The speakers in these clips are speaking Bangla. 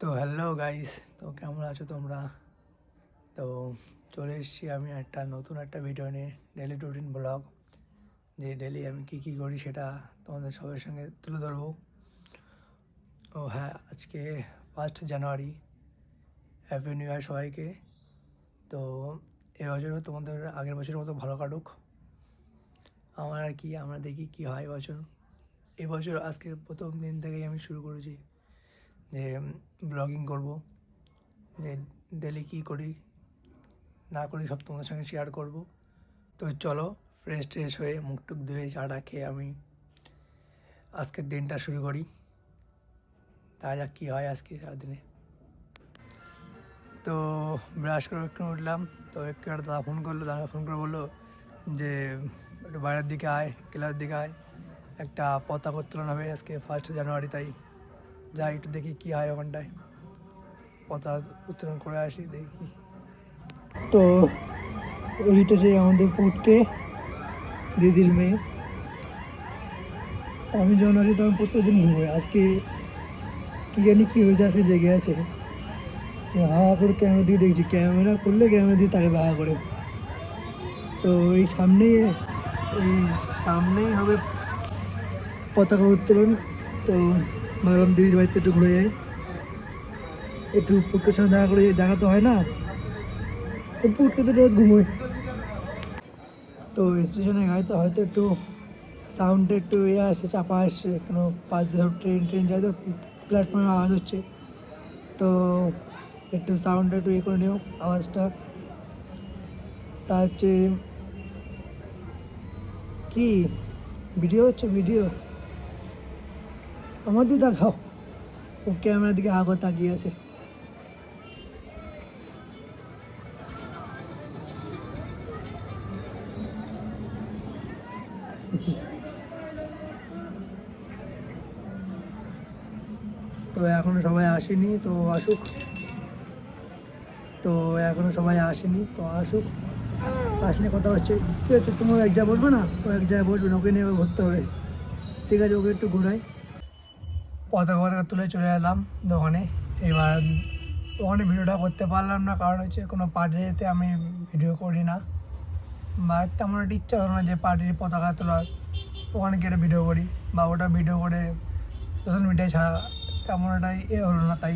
তো হ্যালো গাইস তো কেমন আছো তোমরা? তো চলে এসেছি আমি একটা নতুন একটা ভিডিও নিয়ে ডেলি রুটিন ব্লগ যে ডেলি আমি কী কী করি সেটা তোমাদের সবার সঙ্গে তুলে ধরবো। ও হ্যাঁ আজকে first January happy new year সবাইকে। তো এবছরও তোমাদের আগের বছরের মতো ভালো কাটুক। আমার আর কি, আমরা দেখি কী হয় এবছর এবছর আজকে প্রথম দিন থেকেই আমি শুরু করেছি। যে ব্লগিং করব, যে ডেলি কী করি, না করি সব তোমাদের সঙ্গে শেয়ার করব। তো চলো ফ্রেশ ট্রেশ হয়ে মুখ টুক ধুয়ে চাটা খেয়ে আমি আজকের দিনটা শুরু করি। তা যাক কী হয় আজকে সারাদিনে। তো ব্রাশ করে একটু উঠলাম, তো একটু একটা দাদা ফোন করল, দাদা ফোন করে বলল যে একটু বাইরের দিকে আয়, ক্লাবের দিকে আয়। একটা পতাকা উত্তোলন হবে আজকে ফার্স্ট জানুয়ারি তাই যাই, একটু দেখি কী হয় ওখানটায়। পতাকা উত্তোলন করে আসি, দেখি তো, এইটা যে আমাদের পুটকে দিদির মেয়ে। আমি যখন আছি তখন প্রত্যেকদিন ঘুমোই। আজকে কী জানি কী হয়েছে, আজকে জেগে আছে। হা করে ক্যামেরা দিয়ে দেখছি। ক্যামেরা করলে ক্যামেরা দিয়ে তাকে বাহা করে। তো এই সামনেই এই সামনেই হবে পতাকা উত্তোলন। তো ভাবলাম দিদির বাড়িতে একটু ঘুরে যাই। একটু পুটকের সঙ্গে দেখা করে দেখা তো হয় না। পুটকে তো রোজ ঘুমোই। তো স্টেশনের গাড়িতে হয়তো একটু সাউন্ডে একটু ইয়ে আসছে চাপা আসছে কোনো পাঁচ ট্রেন ট্রেন যায় তো প্ল্যাটফর্মে আওয়াজ হচ্ছে। তো একটু সাউন্ডটা একটু ইয়ে করে নিও, আওয়াজটা। তা হচ্ছে কি? ভিডিও হচ্ছে ভিডিও আমার দিয়ে দেখাও ও ক্যামেরার দিকে আগো তাকিয়ে আছে। তো এখনও সবাই আসেনি, তো আসুক। তো এখনও সবাই আসেনি, তো আসুক। আসলে কথা হচ্ছে, ঠিক আছে তুমি এক জায়গায় বসবে না? ও এক জায়গায় বসবে না, ওকে নিয়ে ঘুরতে হবে। ঠিক আছে, ওকে একটু ঘুরাই। পতাকা পতাকা তুলে চলে এলাম দোকানে। এবার ওখানে ভিডিওটা করতে পারলাম না, কারণ হচ্ছে কোনো পার্টিতে আমি ভিডিও করি না। বা তেমন একটা ইচ্ছা হলো না যে পার্টির পতাকা তোলার। ওখানে গিয়ে ভিডিও করি বা ওটা ভিডিও করে সোশ্যাল মিডিয়ায় ছাড়া তেমন একটা এ হলো না, তাই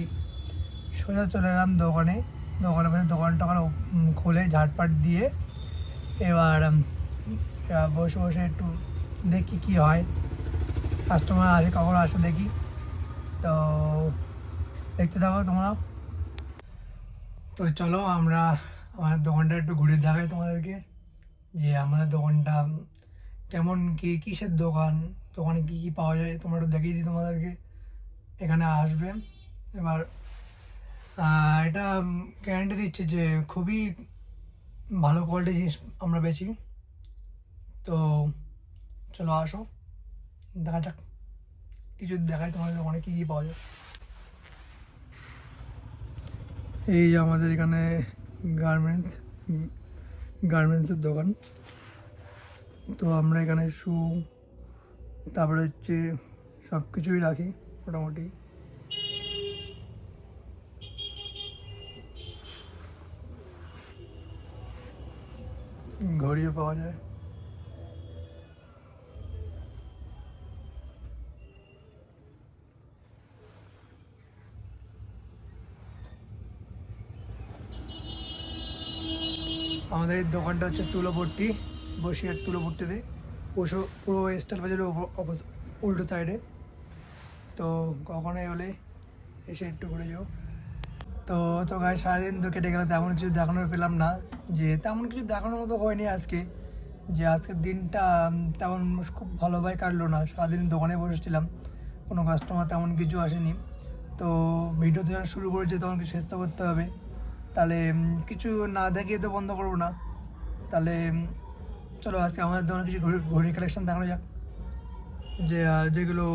সোজা চলে এলাম দোকানে। দোকানে বসে দোকান টোকান খুলে ঝাটপাট দিয়ে এবার বসে বসে একটু দেখি কি হয়। কাস্টমার আসে, কখন আসে দেখি। দেখতে থাকো তোমরা। তো চলো আমরা আমাদের দোকানটা একটু ঘুরে দেখাই তোমাদেরকে, যে আমাদের দোকানটা কেমন, কি, কিসের দোকান, দোকানে কী কী পাওয়া যায়, তোমরা একটু দেখিয়ে দিই তোমাদেরকে। এখানে আসবে। এবার এটা গ্যারান্টি দিচ্ছে যে খুবই ভালো কোয়ালিটির জিনিস আমরা বেচি। তো চলো আসো, দেখা যাক। কিছু দেখাই তোমাদের দোকানে কী কী পাওয়া যায়। এই আমাদের এখানে গার্মেন্টস গার্মেন্টসের দোকান। তো আমরা এখানে শু তারপরে হচ্ছে সব কিছুই রাখি মোটামুটি। ঘড়িও পাওয়া যায়। আমাদের দোকানটা হচ্ছে তুলোবর্তী বসিয়ার তুলোবর্তীতে পশু পুরো স্টাইল বাজারের উল্টো সাইডে তো কখনোই হলে এসে একটু ঘুরে যাও। তো তো গায়ে সারাদিন তো কেটে গেল, তেমন কিছু দেখানোর পেলাম না। যে তেমন কিছু দেখানোর মতো হয়নি আজকে। যে আজকের দিনটা তেমন খুব ভালোভাবে কাটলো না। সারাদিন দোকানে বসেছিলাম, কোনো কাস্টমার তেমন কিছু আসেনি। তো ভিডিও যখন শুরু করেছে, তখন কিছু চেষ্টা করতে হবে? তাহলে কিছু না দেখিয়ে তো বন্ধ করব না। তাহলে চলো আজকে আমাদের দোকানে কিছু ঘড়ি ঘড়ি কালেকশন দেখানো যাক। যে যেগুলো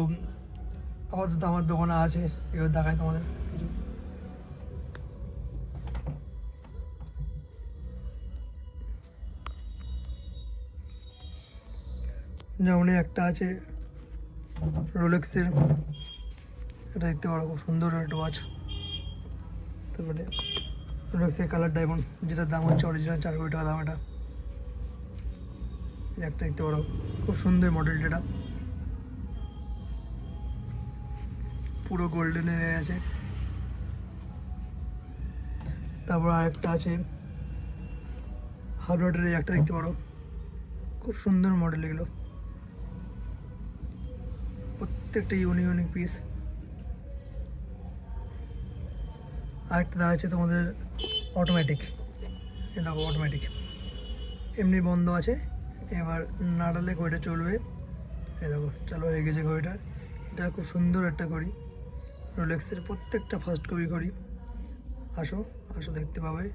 আপাতত আমার দোকানে আছে, এগুলো দেখায় তোমাদের। যেমন একটা আছে রোলেক্সের এটা দেখতে পারো, খুব সুন্দর একটা ওয়াচ তারপরে রোলেক্সের কালার ডায়মন্ড যেটার দাম হচ্ছে অরিজিনাল চার কোটি টাকা দাম এটা। একটা দেখতে পারো। খুব সুন্দর মডেল যেটা পুরো গোল্ডেনের আছে। তারপর আরেকটা আছে। হার্ডওয়ার্ডের একটা দেখতে পারো। খুব সুন্দর মডেল এগুলো। প্রত্যেকটা ইউনিক ইউনিক পিস আরেকটা দেখা যাচ্ছে তোমাদের অটোমেটিক এটা অটোমেটিক এমনি বন্ধ আছে। এবার নাড়ালে ঘড়িটা চলবে। এই দেখো, চালু হয়ে গেছে ঘড়িটা। এটা খুব সুন্দর একটা ঘড়ি। রোলেক্সের প্রত্যেকটা ফার্স্ট কপি ঘড়ি। আসো আসো দেখতে পাবে।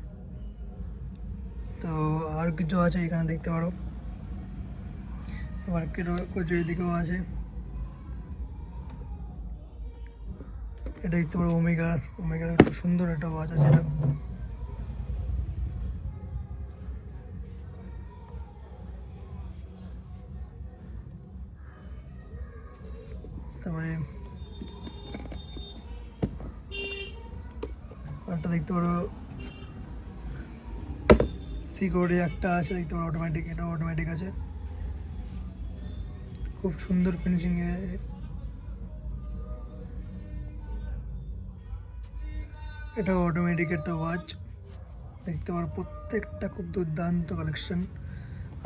তো আর কিছু আছে এখানে দেখতে পারো। আবার কিছু এদিকেও আছে। এটা দেখতে পারো ওমেগার ওমেগার খুব সুন্দর একটা ওয়াচ আছে এটা। তারপরে একটা দেখতে পারো। সিকিউরিটি একটা আছে, দেখতে পারো অটোমেটিক এটা অটোমেটিক আছে। খুব সুন্দর ফিনিশিং এটা অটোমেটিক একটা ওয়াচ দেখতে পারো, প্রত্যেকটা খুব দুর্দান্ত কালেকশন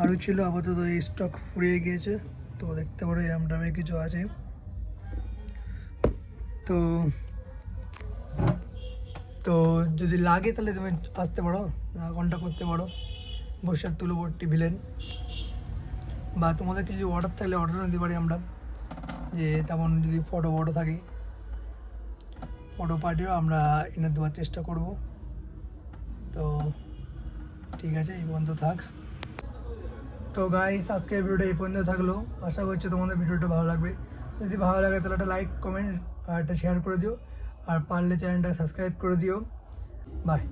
আরও ছিল আপাতত এই স্টক ফুরিয়ে গিয়েছে। তো দেখতে পারো এরম দামে কিছু আছে। তো তো যদি লাগে তাহলে তুমি আসতে পারো কন্ট্যাক্ট করতে পারো। বর্ষার তুলোবর্তী ভিলেন। বা তোমাদের কিছু অর্ডার থাকলে অর্ডারও নিতে পারি আমরা। যে তেমন যদি ফটো ফটো থাকে। ফটো পাঠিয়েও আমরা এনে দেওয়ার চেষ্টা করব। তো ঠিক আছে, এই পর্যন্ত থাক। তো গাইস আজকের ভিডিওটা এই পর্যন্ত থাকল। আশা করছি তোমাদের ভিডিওটা ভালো লাগবে। যদি ভালো লাগে তাহলে একটা লাইক কমেন্ট আর একটা শেয়ার করে দিও। আর পারলে চ্যানেলটা সাবস্ক্রাইব করে দিও। বাই